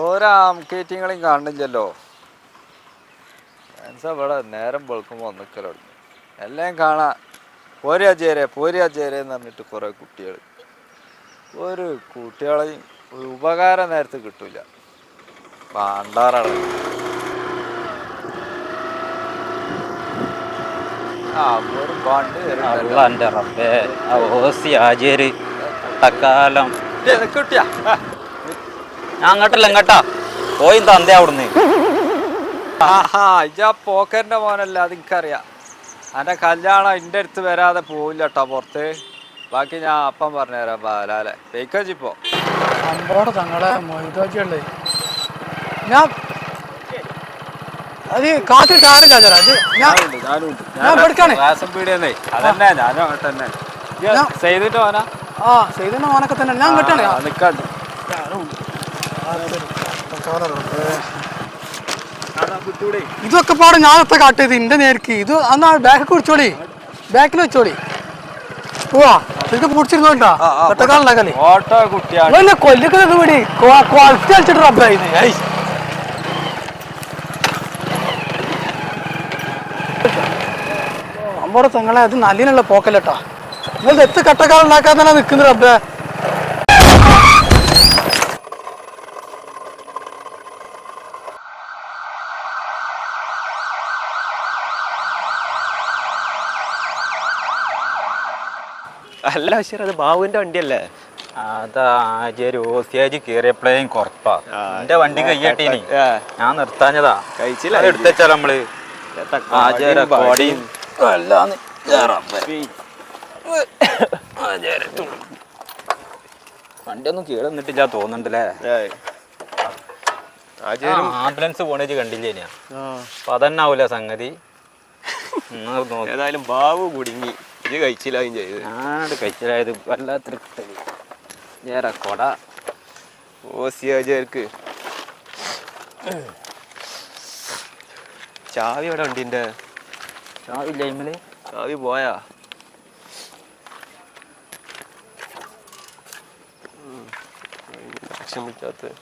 ഓരോ ആംകേറ്റിങ്ങളെയും കാണുന്നില്ലല്ലോ ഫാൻസ് ഇവിടെ നേരം വെളുക്കുമ്പോൾ നിൽക്കലുണ്ട് എല്ലാം കാണാം. പോരാ ചേരെ പോരാ ചേരെ എന്ന് പറഞ്ഞിട്ട് കുറേ കുട്ടികൾ ഒരു കുട്ടികളെയും ഒരു ഉപകാരം നേരത്തെ കിട്ടൂല. പാണ്ടാറാണ് എന്റെ റബ്ബേ ഓസി ആചേര് തക്കാലം. കിട്ടിയാ. ഞാൻ അങ്ങോട്ടല്ല ഇങ്ങോട്ടാ പോയി തന്തേ അവിടുന്ന്. ആഹാ ഇജാ പോക്കറിന്റെ മോനല്ല അത് എനിക്കറിയാം. അന്റെ കല്യാണം എന്റെ അടുത്ത് വരാതെ പോവില്ല കേട്ടോ പുറത്ത്. ബാക്കി ഞാൻ അപ്പം പറഞ്ഞുതരാം ബാലാലെ. പേക്കച്ചിപ്പോ അമ്പോടെ തങ്ങളെ മൊയ്തോച്ചിയുള്ളേ ഞാൻ അത് കാത്തിട്ട് ആരില്ല ചേട്ടാ അത് ഞാൻ ഞാനുണ്ട് ഞാൻ എടുക്കാണ്. ഗ്ലാസും പീടിയെന്നേ. അതന്നെ ഞാനും അങ്ങോട്ട് തന്നെ. ഞാൻ- ചെയ്തിട്ട് പോനാ ആ ചെയ്തന്നെ ഓനൊക്കെ തന്നെ ഞാൻ കിട്ടണേ നിക്കാണ്ട്. ഇതൊക്കെ പാടെ ഞാൻ എത്ര കാട്ടിയത് ഇന്റെ നേർക്ക് ഇത് അന്നാ ബാക്ക് കുടിച്ചോളി ബാക്കിൽ വെച്ചോളി. പോവാ. ഇത് പിടിച്ചിരുന്നോണ്ടാ ഒറ്റക്കാലുണ്ടാക്കല്ലേ ഓട്ടോ കുട്ടിയാണ്. എന്നെ കൊല്ലിക്കുന്നത് പിടി ക്വാളിറ്റി കളിച്ചിട്ട് റബ്ബായിരുന്നു ഏയ് അമ്പോടെ തങ്ങളെ അത് നല്ലിനുള്ള പോക്കല്ലട്ടാ. നിങ്ങൾ എത്ത് കട്ടക്കാലം ഉണ്ടാക്കാൻ തന്നെ നിൽക്കുന്നത് റബ്ബേ? അല്ല ശരി അത് ബാബുവിന്റെ വണ്ടിയല്ലേ? അതാ ആചേര് ഓസിയാജ് കയറിയപ്പോഴേയും കുറപ്പാ. എന്റെ വണ്ടി കയ്യട്ടീനി. ഞാൻ നിർത്താഞ്ഞതാ. കഴിച്ചില്ല. എടുത്തച്ചാ നമ്മൾ? വണ്ടിയൊന്നും കീഴ നിന്നിട്ടില്ല തോന്നുന്നുണ്ടല്ലേ ആംബുലൻസ് പോണേച്ച് കണ്ടില്ലേ ഞാൻ? അപ്പൊ അതന്നെ ആവൂല സംഗതി ഏതായാലും ബാബു കുടുങ്ങി. ഇത് കഴിച്ചില്ലായും ചെയ്ത് ആട് കഴിച്ചിലായത് വല്ലാത്തൊരു കിട്ടൽ. ഏറെ കൊട. ഓ സിയാജർക്ക് ചാവി എവിടെ ഉണ്ടിന്റെ ചാവില്ല ഇമ്മൽ? ചാവി പോയാ? ലക്ഷം വിളിക്കാത്ത